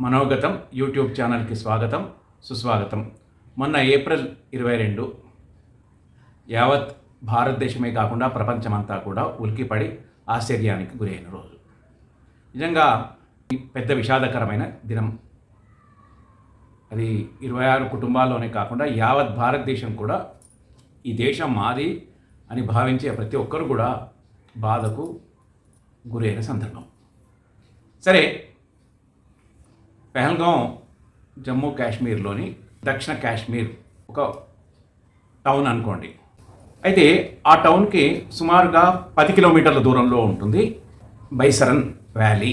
మనోగతం YouTube ఛానల్కి స్వాగతం సుస్వాగతం. మొన్న ఏప్రిల్ ఇరవై రెండు యావత్ భారతదేశమే కాకుండా ప్రపంచమంతా కూడా ఉలికిపడి ఆశ్చర్యానికి గురైన రోజు. నిజంగా ఈ పెద్ద విషాదకరమైన దినం. అది ఇరవై ఆరు కుటుంబాల్లోనే కాకుండా యావత్ భారతదేశం కూడా ఈ దేశం మాది అని భావించే ప్రతి ఒక్కరు కూడా బాధకు గురైన సందర్భం. సరే పెహల్గాం జమ్మూ కాశ్మీర్లోని దక్షిణ కాశ్మీర్ ఒక టౌన్ అనుకోండి. అయితే ఆ టౌన్కి సుమారుగా పది కిలోమీటర్ల దూరంలో ఉంటుంది బైసరన్ వ్యాలీ.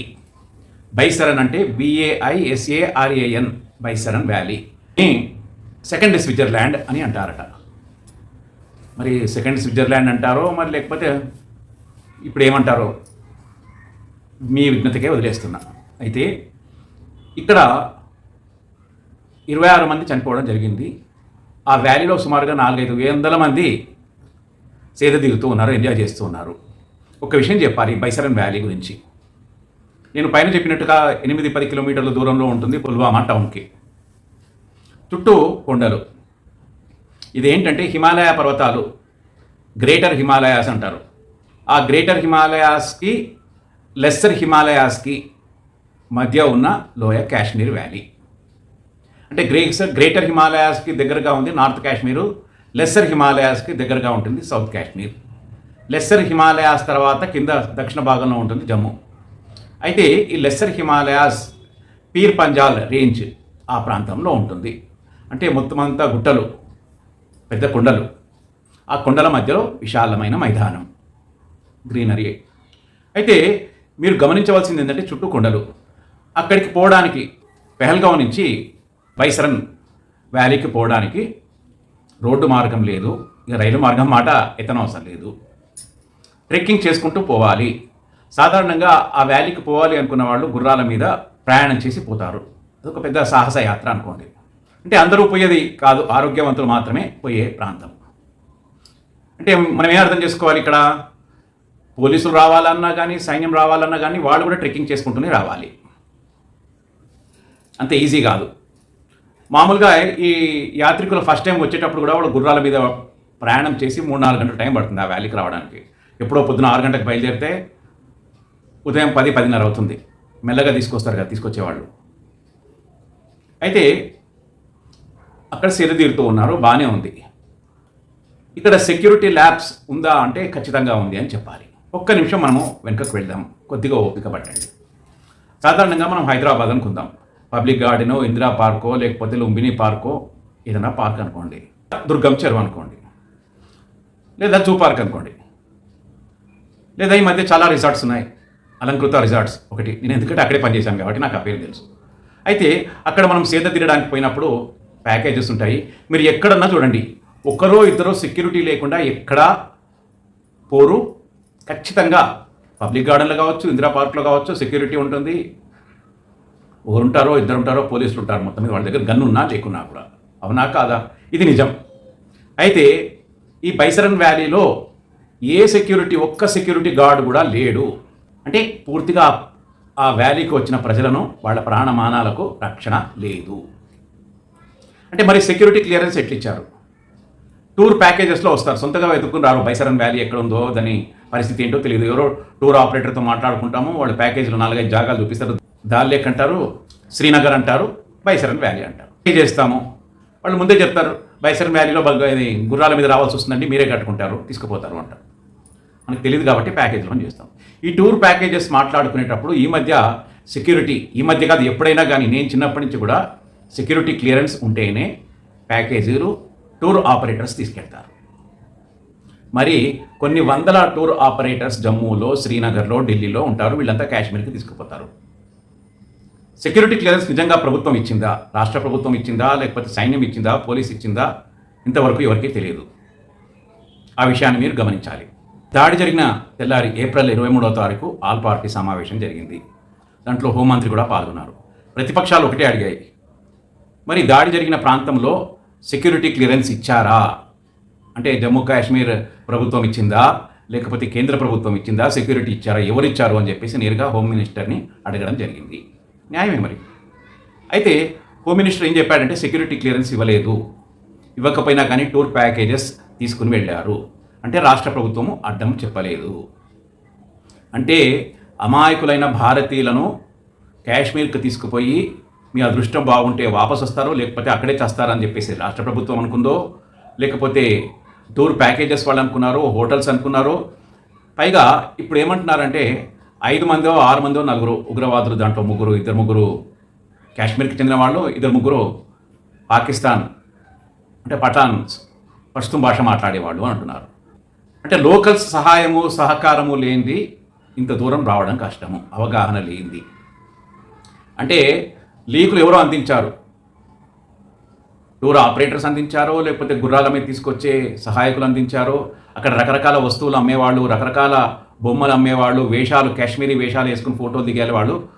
బైసరన్ అంటే బిఏఐఎస్ఏఆర్ఏఎన్ బైసరన్ వ్యాలీ. సెకండ్ స్విట్జర్లాండ్ అని అంటారట. మరి సెకండ్ స్విట్జర్లాండ్ అంటారో మరి లేకపోతే ఇప్పుడు ఏమంటారో మీ విజ్ఞతకే వదిలేస్తున్నా. అయితే ఇక్కడ ఇరవై ఆరు మంది చనిపోవడం జరిగింది. ఆ వ్యాలీలో సుమారుగా నాలుగైదు వందల మంది సేద దిగుతూ ఉన్నారు ఎంజాయ్ చేస్తూ ఉన్నారు. ఒక విషయం చెప్పాలి బైసరన్ వ్యాలీ గురించి. నేను పైన చెప్పినట్టుగా ఎనిమిది పది కిలోమీటర్ల దూరంలో ఉంటుంది పుల్వామా టౌన్కి. చుట్టూ కొండలు. ఇదేంటంటే హిమాలయ పర్వతాలు గ్రేటర్ హిమాలయాస్ అంటారు. ఆ గ్రేటర్ హిమాలయాస్కి లెస్సర్ హిమాలయాస్కి మధ్య ఉన్న లోయ కాశ్మీర్ వ్యాలీ. అంటే గ్రేక్స్ గ్రేటర్ హిమాలయాస్కి దగ్గరగా ఉంది నార్త్ కాశ్మీరు లెస్సర్ హిమాలయాస్కి దగ్గరగా ఉంటుంది సౌత్ కాశ్మీర్. లెస్సర్ హిమాలయాస్ తర్వాత కింద దక్షిణ భాగంలో ఉంటుంది జమ్మూ. అయితే ఈ లెస్సర్ హిమాలయాస్ పీర్ పంజాల్ రేంజ్ ఆ ప్రాంతంలో ఉంటుంది. అంటే మొత్తం అంతా గుట్టలు పెద్ద కొండలు. ఆ కొండల మధ్యలో విశాలమైన మైదానం గ్రీనరీ. అయితే మీరు గమనించవలసింది ఏంటంటే చుట్టూ కొండలు. అక్కడికి పోవడానికి పెహల్గాం నుంచి వైసరన్ వ్యాలీకి పోవడానికి రోడ్డు మార్గం లేదు. ఇక రైలు మార్గం మాట ఎత్తనవసరం లేదు. ట్రెక్కింగ్ చేసుకుంటూ పోవాలి. సాధారణంగా ఆ వ్యాలీకి పోవాలి అనుకున్న వాళ్ళు గుర్రాల మీద ప్రయాణం చేసి పోతారు. అదొక పెద్ద సాహస యాత్ర అనుకోండి. అంటే అందరూ పోయేది కాదు ఆరోగ్యవంతులు మాత్రమే పోయే ప్రాంతం. అంటే మనం ఏం అర్థం చేసుకోవాలి ఇక్కడ? పోలీసులు రావాలన్నా కానీ సైన్యం రావాలన్నా కానీ వాళ్ళు కూడా ట్రెక్కింగ్ చేసుకుంటూనే రావాలి. అంత ఈజీ కాదు. మామూలుగా ఈ యాత్రికులు ఫస్ట్ టైం వచ్చేటప్పుడు కూడా వాళ్ళు గుర్రాల మీద ప్రయాణం చేసి మూడు నాలుగు గంటల టైం పడుతుంది ఆ వ్యాలీకి రావడానికి. ఎప్పుడో పొద్దున ఆరు గంటలకు బయలుదేరితే ఉదయం పది పదిన్నర అవుతుంది. మెల్లగా తీసుకొస్తారు కదా తీసుకొచ్చేవాళ్ళు. అయితే అక్కడ తీరుతూ ఉన్నారు బాగానే ఉంది. ఇక్కడ సెక్యూరిటీ ల్యాబ్స్ ఉందా అంటే ఖచ్చితంగా ఉంది అని చెప్పాలి. ఒక్క నిమిషం మనము వెనుకకు వెళ్దాం. కొద్దిగా ఓపిక పట్టండి. సాధారణంగా మనం హైదరాబాద్ అనుకుందాం. పబ్లిక్ గార్డెనో ఇందిరా పార్కో లేకపోతే లుంబిని పార్కో ఏదైనా పార్క్ అనుకోండి. దుర్గం చెరువు అనుకోండి. లేదా జూ పార్క్ అనుకోండి. లేదా ఈ మధ్య చాలా రిసార్ట్స్ ఉన్నాయి. అలంకృత రిసార్ట్స్ ఒకటి. నేను ఎందుకంటే అక్కడే పనిచేశాను కాబట్టి నాకు ఆ పేరు తెలుసు. అయితే అక్కడ మనం సేద తీరడానికి పోయినప్పుడు ప్యాకేజెస్ ఉంటాయి. మీరు ఎక్కడన్నా చూడండి. ఒకరో ఇద్దరో సెక్యూరిటీ లేకుండా ఎక్కడా పోరు. ఖచ్చితంగా పబ్లిక్ గార్డెన్లో కావచ్చు ఇందిరా పార్క్లో కావచ్చు సెక్యూరిటీ ఉంటుంది. ఒకరు ఉంటారో ఇద్దరు ఉంటారో పోలీసులు ఉంటారు మొత్తం మీద వాళ్ళ దగ్గర గన్ను ఉన్నా లేకున్నా కూడా. అవునా కాదా? ఇది నిజం. అయితే ఈ బైసరన్ వ్యాలీలో ఏ సెక్యూరిటీ ఒక్క సెక్యూరిటీ గార్డ్ కూడా లేడు. అంటే పూర్తిగా ఆ వ్యాలీకి వచ్చిన ప్రజలను వాళ్ళ ప్రాణమానాలకు రక్షణ లేదు. అంటే మరి సెక్యూరిటీ క్లియరెన్స్ ఎట్లిచ్చారు? టూర్ ప్యాకేజెస్లో వస్తారు. సొంతగా వెతుక్కుని రారు. బైసరన్ వ్యాలీ ఎక్కడ ఉందో దాని పరిస్థితి ఏంటో తెలియదు ఎవరో టూర్ ఆపరేటర్తో మాట్లాడుకుంటాము. వాళ్ళు ప్యాకేజీలో నాలుగైదు జాగాలు చూపిస్తారు. దాల్లేక్ అంటారు శ్రీనగర్ అంటారు బైసరన్ వ్యాలీ అంటారు. ఏం చేస్తాము? వాళ్ళు ముందే చెప్తారు బైసరన్ వ్యాలీలో ఇది గుర్రాల మీద రావాల్సి వస్తుందండి మీరే కట్టుకుంటారు తీసుకుపోతారు అంటారు. మనకు తెలియదు కాబట్టి ప్యాకేజ్లో చేస్తాం. ఈ టూర్ ప్యాకేజెస్ మాట్లాడుకునేటప్పుడు ఈ మధ్య సెక్యూరిటీ ఈ మధ్య కాదు ఎప్పుడైనా కానీ నేను చిన్నప్పటి నుంచి కూడా సెక్యూరిటీ క్లియరెన్స్ ఉంటేనే ప్యాకేజీలు టూర్ ఆపరేటర్స్ తీసుకెళ్తారు. మరి కొన్ని వందల టూర్ ఆపరేటర్స్ జమ్మూలో శ్రీనగర్లో ఢిల్లీలో ఉంటారు వీళ్ళంతా కాశ్మీర్కి తీసుకుపోతారు. సెక్యూరిటీ క్లియరెన్స్ నిజంగా ప్రభుత్వం ఇచ్చిందా? రాష్ట్ర ప్రభుత్వం ఇచ్చిందా? లేకపోతే సైన్యం ఇచ్చిందా? పోలీస్ ఇచ్చిందా? ఇంతవరకు ఎవరికీ తెలియదు. ఆ విషయాన్ని మీరు గమనించాలి. దాడి జరిగిన తెల్లారి ఏప్రిల్ ఇరవై మూడవ తారీఖు ఆల్ పార్టీ సమావేశం జరిగింది. దాంట్లో హోంమంత్రి కూడా పాల్గొన్నారు. ప్రతిపక్షాలు ఒకటే అడిగాయి. మరి దాడి జరిగిన ప్రాంతంలో సెక్యూరిటీ క్లియరెన్స్ ఇచ్చారా? అంటే జమ్మూ కాశ్మీర్ ప్రభుత్వం ఇచ్చిందా? లేకపోతే కేంద్ర ప్రభుత్వం ఇచ్చిందా? సెక్యూరిటీ ఇచ్చారా? ఎవరు ఇచ్చారు అని చెప్పేసి నేరుగా హోమ్ మినిస్టర్ని అడగడం జరిగింది. న్యాయమే మరి. అయితే హోమ్ మినిస్టర్ ఏం చెప్పాడంటే సెక్యూరిటీ క్లియరెన్స్ ఇవ్వలేదు. ఇవ్వకపోయినా కానీ టూర్ ప్యాకేజెస్ తీసుకుని వెళ్ళారు. అంటే రాష్ట్ర ప్రభుత్వము అడ్డం చెప్పలేదు. అంటే అమాయకులైన భారతీయులను కాశ్మీర్కి తీసుకుపోయి మీ అదృష్టం బాగుంటే వాపసు వస్తారో లేకపోతే అక్కడే చేస్తారని చెప్పేసి రాష్ట్ర ప్రభుత్వం అనుకుందో లేకపోతే టూర్ ప్యాకేజెస్ వాళ్ళు అనుకున్నారో హోటల్స్ అనుకున్నారో పైగా ఇప్పుడు ఏమంటున్నారంటే ఐదు మందో ఆరు మందో నలుగురు ఉగ్రవాదులు దాంట్లో ముగ్గురు ఇద్దరు ముగ్గురు కాశ్మీర్కి చెందిన వాళ్ళు ఇద్దరు ముగ్గురు పాకిస్తాన్ అంటే పఠాన్ పశ్చిమ భాష మాట్లాడేవాళ్ళు అని అంటున్నారు. అంటే లోకల్స్ సహాయము సహకారము లేనిది ఇంత దూరం రావడం కష్టము అవగాహన లేనిది. అంటే లీకులు ఎవరో అందించారు? టూర్ ఆపరేటర్స్ అందించారో లేకపోతే గుర్రాల మీద తీసుకొచ్చే సహాయకులు అందించారో? అక్కడ రకరకాల వస్తువులు అమ్మేవాళ్ళు రకరకాల బొమ్మలు అమ్మేవాళ్ళు వేషాలు కాశ్మీరీ వేషాలు వేసుకుని ఫోటోలు దిగేలే వాళ్ళు.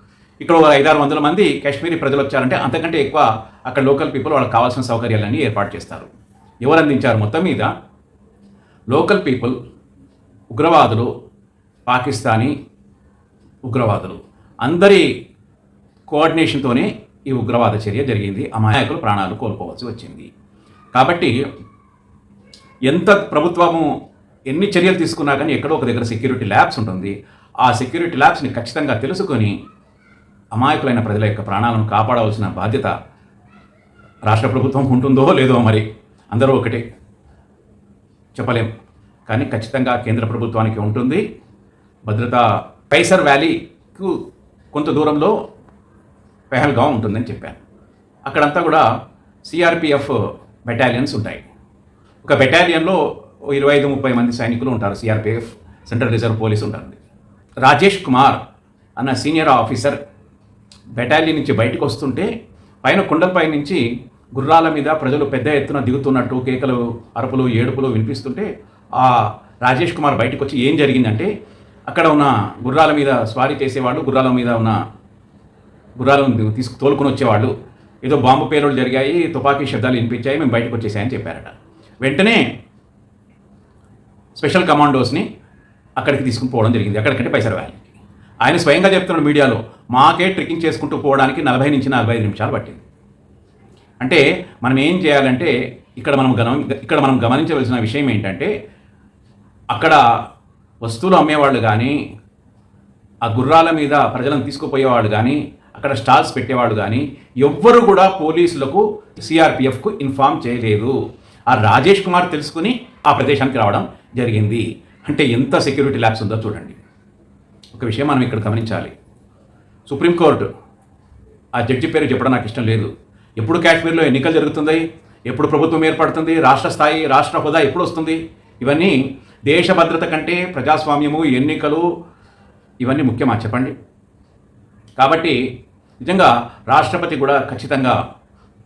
ఇక్కడ ఒక ఐదారు వందల మంది కాశ్మీరీ ప్రజలు వచ్చారంటే అంతకంటే ఎక్కువ అక్కడ లోకల్ పీపుల్ వాళ్ళకి కావాల్సిన సౌకర్యాలన్నీ ఏర్పాటు చేస్తారు. ఎవరు అందించారు మొత్తం మీద? లోకల్ పీపుల్ ఉగ్రవాదులు పాకిస్తానీ ఉగ్రవాదులు. అందరి కోఆర్డినేషన్తోనే ఈ ఉగ్రవాద చర్య జరిగింది. అమాయకులు ప్రాణాలు కోల్పోవాల్సి వచ్చింది. కాబట్టి ఎంత ప్రభుత్వము ఎన్ని చర్యలు తీసుకున్నా కానీ ఎక్కడో ఒక దగ్గర సెక్యూరిటీ ల్యాబ్స్ ఉంటుంది. ఆ సెక్యూరిటీ ల్యాబ్స్ని ఖచ్చితంగా తెలుసుకొని అమాయకులైన ప్రజల యొక్క ప్రాణాలను కాపాడవలసిన బాధ్యత రాష్ట్ర ప్రభుత్వం ఉంటుందో లేదో మరి అందరూ ఒకటే చెప్పలేం. కానీ ఖచ్చితంగా కేంద్ర ప్రభుత్వానికి ఉంటుంది. భద్రత పైసర్ వ్యాలీకు కొంత దూరంలో పెహల్గాం ఉంటుందని చెప్పాను. అక్కడంతా కూడా సిఆర్పిఎఫ్ బెటాలియన్స్ ఉంటాయి. ఒక బెటాలియన్లో ఇరవై ఐదు ముప్పై మంది సైనికులు ఉంటారు. సిఆర్పిఎఫ్ సెంట్రల్ రిజర్వ్ పోలీస్ ఉంటుంది రాజేష్ కుమార్ అన్న సీనియర్ ఆఫీసర్ బెటాలియన్ నుంచి బయటకు వస్తుంటే పైన కుండలపై నుంచి గుర్రాల మీద ప్రజలు పెద్ద ఎత్తున దిగుతున్నట్టు కేకలు అరుపులు ఏడుపులు వినిపిస్తుంటే ఆ రాజేష్ కుమార్ బయటకు వచ్చి ఏం జరిగిందంటే అక్కడ ఉన్న గుర్రాల మీద స్వారీ చేసేవాళ్ళు గుర్రాల మీద ఉన్న గుర్రాలను తీసుకు తోలుకొని వచ్చేవాళ్ళు. ఏదో బాంబు పేలుళ్ళు జరిగాయి తుపాకీ శబ్దాలు వినిపించాయి మేము బయటకు వచ్చేసాయని చెప్పారట. వెంటనే స్పెషల్ కమాండోస్ని అక్కడికి తీసుకుని పోవడం జరిగింది. అక్కడికంటే పైసలు వ్యాలీకి ఆయన స్వయంగా చెప్తున్నాడు మీడియాలో మాకే ట్రెక్కింగ్ చేసుకుంటూ పోవడానికి నలభై నుంచి నలభై ఐదు నిమిషాలు పట్టింది. అంటే మనం ఏం చేయాలంటే ఇక్కడ మనం గమని ఇక్కడ మనం గమనించవలసిన విషయం ఏంటంటే అక్కడ వస్తువులు అమ్మేవాళ్ళు కానీ ఆ గుర్రాల మీద ప్రజలను తీసుకుపోయేవాళ్ళు కానీ అక్కడ స్టాల్స్ పెట్టేవాళ్ళు కానీ ఎవ్వరు కూడా పోలీసులకు సిఆర్పిఎఫ్కు ఇన్ఫామ్ చేయలేదు. ఆ రాజేష్ కుమార్ తెలుసుకుని ఆ ప్రదేశానికి రావడం జరిగింది. అంటే ఎంత సెక్యూరిటీ ల్యాబ్స్ ఉందో చూడండి. ఒక విషయం మనం ఇక్కడ గమనించాలి. సుప్రీంకోర్టు ఆ జడ్జి పేరు చెప్పడం నాకు ఇష్టం లేదు. ఎప్పుడు కాశ్మీర్లో ఎన్నికలు జరుగుతుంది? ఎప్పుడు ప్రభుత్వం ఏర్పడుతుంది? రాష్ట్ర స్థాయి రాష్ట్ర హోదా ఎప్పుడు వస్తుంది? ఇవన్నీ దేశ భద్రత కంటే ప్రజాస్వామ్యము ఎన్నికలు ఇవన్నీ ముఖ్యమా చెప్పండి? కాబట్టి నిజంగా రాష్ట్రపతి కూడా ఖచ్చితంగా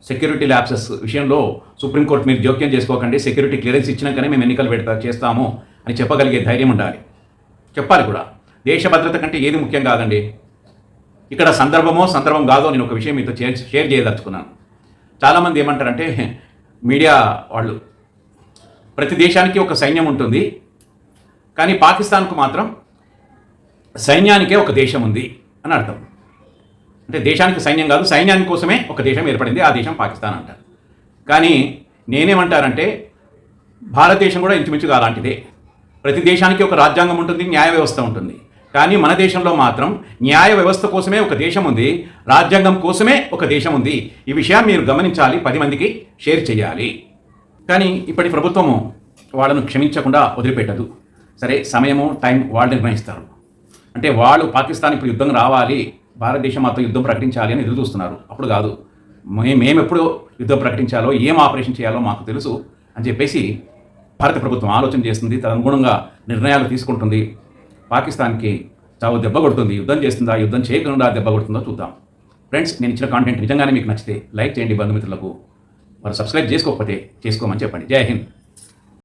సెక్యూరిటీ ల్యాబ్సెస్ విషయంలో సుప్రీంకోర్టు మీరు జోక్యం చేసుకోకండి. సెక్యూరిటీ క్లియరెన్స్ ఇచ్చినాకనే మేము ఎన్నికలు పెడతా చేస్తాము అని చెప్పగలిగే ధైర్యం ఉండాలి. చెప్పాలి కూడా. దేశ భద్రత కంటే ఏది ముఖ్యం కాదండి? ఇక్కడ సందర్భమో సందర్భం కాదో నేను ఒక విషయం మీతో షేర్ షేర్ చేయదలుచుకున్నాను. చాలామంది ఏమంటారంటే మీడియా వాళ్ళు ప్రతి దేశానికి ఒక సైన్యం ఉంటుంది కానీ పాకిస్తాన్కు మాత్రం సైన్యానికే ఒక దేశం ఉంది అని అర్థం. అంటే దేశానికి సైన్యం కాదు సైన్యానికి కోసమే ఒక దేశం ఏర్పడింది ఆ దేశం పాకిస్తాన్ అంటారు. కానీ నేనేమంటారంటే భారతదేశం కూడా ఇంచుమించుగా అలాంటిదే. ప్రతి దేశానికి ఒక రాజ్యాంగం ఉంటుంది న్యాయ వ్యవస్థ ఉంటుంది. కానీ మన దేశంలో మాత్రం న్యాయ వ్యవస్థ కోసమే ఒక దేశం ఉంది రాజ్యాంగం కోసమే ఒక దేశం ఉంది. ఈ విషయం మీరు గమనించాలి పది మందికి షేర్ చేయాలి. కానీ ఇప్పటి ప్రభుత్వము వాళ్ళను క్షమించకుండా వదిలిపెట్టదు. సరే సమయము టైం వాళ్ళు నిర్ణయిస్తారు. అంటే వాళ్ళు పాకిస్తాన్ ఇప్పుడు యుద్ధం రావాలి భారతదేశం మాతో యుద్ధం ప్రకటించాలి అని ఎదురు చూస్తున్నారు అప్పుడు కాదు. మేము మేము ఎప్పుడు యుద్ధం ప్రకటించాలో ఏం ఆపరేషన్ చేయాలో మాకు తెలుసు అని చెప్పేసి భారత ప్రభుత్వం ఆలోచన చేస్తుంది. తదనుగుణంగా నిర్ణయాలు తీసుకుంటుంది. పాకిస్తాన్కి చావు దెబ్బ కొడుతుంది. యుద్ధం చేస్తుందా యుద్ధం చేయకుండా దెబ్బ కొడుతుందో చూద్దాం. ఫ్రెండ్స్ నేను ఇచ్చిన కాంటెంట్ నిజంగానే మీకు నచ్చితే లైక్ చేయండి బంధుమిత్రులకు. వారు సబ్స్క్రైబ్ చేసుకోకపోతే చేసుకోమని చెప్పండి. జై హింద్.